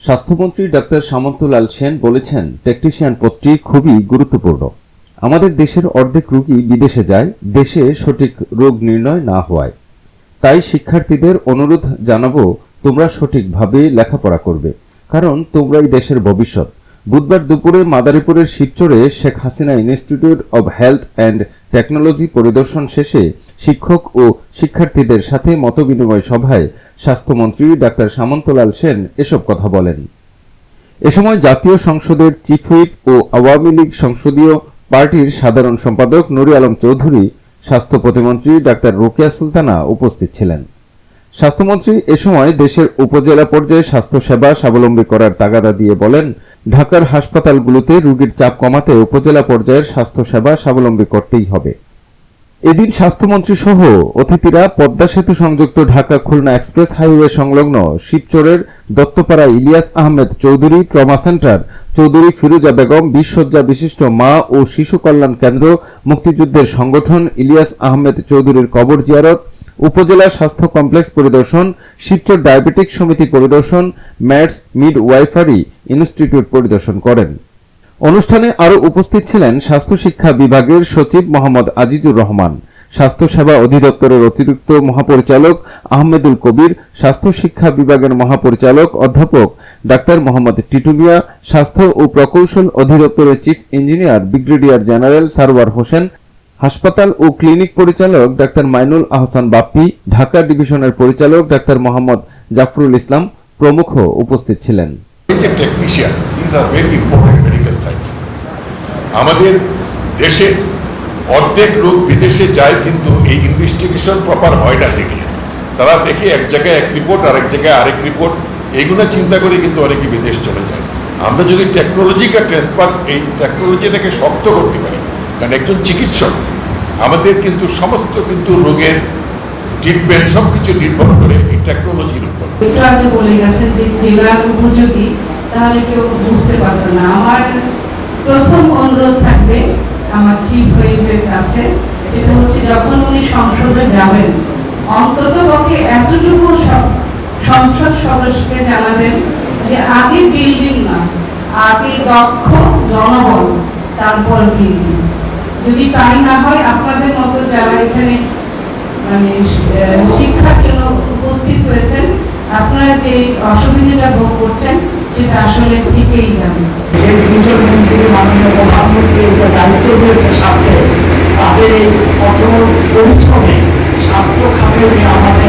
স্বাস্থ্যমন্ত্রী ডাক্তার সামন্তলাল সেন বলেছেন টেকনিশিয়ান পদটি খুবই গুরুত্বপূর্ণ। আমাদের দেশের অর্ধেক রোগী বিদেশে যায়, দেশে সঠিক রোগ নির্ণয় না হওয়ায়। তাই শিক্ষার্থীদের অনুরোধ জানাব, তোমরা সঠিকভাবে লেখাপড়া করবে। কারণ তোমরাই দেশের ভবিষ্যৎ। বুধবার দুপুরে মাদারীপুরের শিবচরে Sheikh Hasina institute of health and technology পরিদর্শন শেষে শিক্ষক ও শিক্ষার্থীদের সাথে মতবিনিময় সভায় স্বাস্থ্যমন্ত্রী ডাক্তার সামন্তলাল সেন এসব কথা বলেন। এ সময় জাতীয় সংসদের চিফ হুইপ ও আওয়ামী লীগ সংসদীয় পার্টির সাধারণ সম্পাদক নুরি আলম চৌধুরী, স্বাস্থ্য প্রতিমন্ত্রী ডাক্তার রোকেয়া সুলতানা উপস্থিত ছিলেন। স্বাস্থ্যমন্ত্রী এ সময় দেশের উপজেলা পর্যায়ে স্বাস্থ্যসেবা স্বাবলম্বী করার তাগাদা দিয়ে বলেন ঢাকার হাসপাতালগুলোতে রোগীর চাপ কমাতে উপজেলা পর্যায়ের স্বাস্থ্যসেবা স্বাবলম্বী করতেই হবে। এদিন স্বাস্থ্যমন্ত্রী সহ অতিথিরা পদ্মা সেতু সংযুক্ত ঢাকা খুলনা এক্সপ্রেস হাইওয়ে সংলগ্ন শিবচরের দত্তপাড়া ইলিয়াস আহমেদ চৌধুরী ট্রমা সেন্টার, চৌধুরী ফিরোজা বেগম বিশসজ্জা বিশিষ্ট মা ও শিশু কল্যাণ কেন্দ্র, মুক্তিযুদ্ধের সংগঠন ইলিয়াস আহমেদ চৌধুরীর কবর জিয়ারত উপজেলা স্বাস্থ্য কমপ্লেক্স পরিদর্শন, শিবচর ডায়াবেটিক সমিতি পরিদর্শন, ম্যাটস মিড ওয়াইফারি ইনস্টিটিউট পরিদর্শন করেন। অনুষ্ঠানে আরও উপস্থিত ছিলেন স্বাস্থ্য শিক্ষা বিভাগের সচিব মোহাম্মদ আজিজুর রহমান, স্বাস্থ্য সেবা অধিদপ্তরের অতিরিক্ত মহাপরিচালক আহমেদুল কবির, স্বাস্থ্য শিক্ষা বিভাগের মহাপরিচালক অধ্যাপক ডাক্তার মোহাম্মদ টিটুমিয়া স্বাস্থ্য ও প্রকৌশল অধিদপ্তরের chief engineer brigadier general Sarwar Hossain হাসপাতাল ও ক্লিনিক পরিচালক ডাক্তার মাইনুল আহসান বাপ্পি, ঢাকা ডিভিশনের পরিচালক ডাক্তার মোহাম্মদ জাফরুল ইসলাম প্রমুখ উপস্থিত ছিলেন. আমাদের দেশে অর্ধেক লোক বিদেশে যায় কিন্তু এই ইনভেস্টিগেশন প্রপার হয় না দেখে। তারা দেখে এক জায়গায় এক রিপোর্ট আরেক জায়গায় আরেক রিপোর্ট এইগুলো চিন্তা করে কিন্তু অনেকে বিদেশ চলে যায়। আমরা যদি টেকনোলজিকে ট্রান্সফার এই টেকনোলজিটাকে শক্ত করতে পারি কারণ একজন চিকিৎসক, আমাদের কিন্তু সমস্ত কিন্তু রোগের ট্রিটমেন্ট সব কিছু নির্ভর করে এই টেকনোলজির উপর। তাহলে কেউ বুঝতে পারতো না। আমার প্রথম অনুরোধ থাকবে, আমার চিফ হুইপের কাছে সেটা হচ্ছে যখন উনি সংসদে যাবেন, অন্তত পক্ষে এতটুকু সংসদ সদস্যকে জানাবেন যে আগে বিল্ডিং না, আগে দক্ষ জনবল, তারপর বিল্ডিং যদি তাই না হয়, আপনাদের মতো যারা এখানে মানে শিক্ষার জন্য উপস্থিত হয়েছেন, আপনারা যে অসুবিধাটা ভোগ করছেন, সেটা আসলে থেকেই যাবে। স্বাস্থ্যে খাতে আমাদের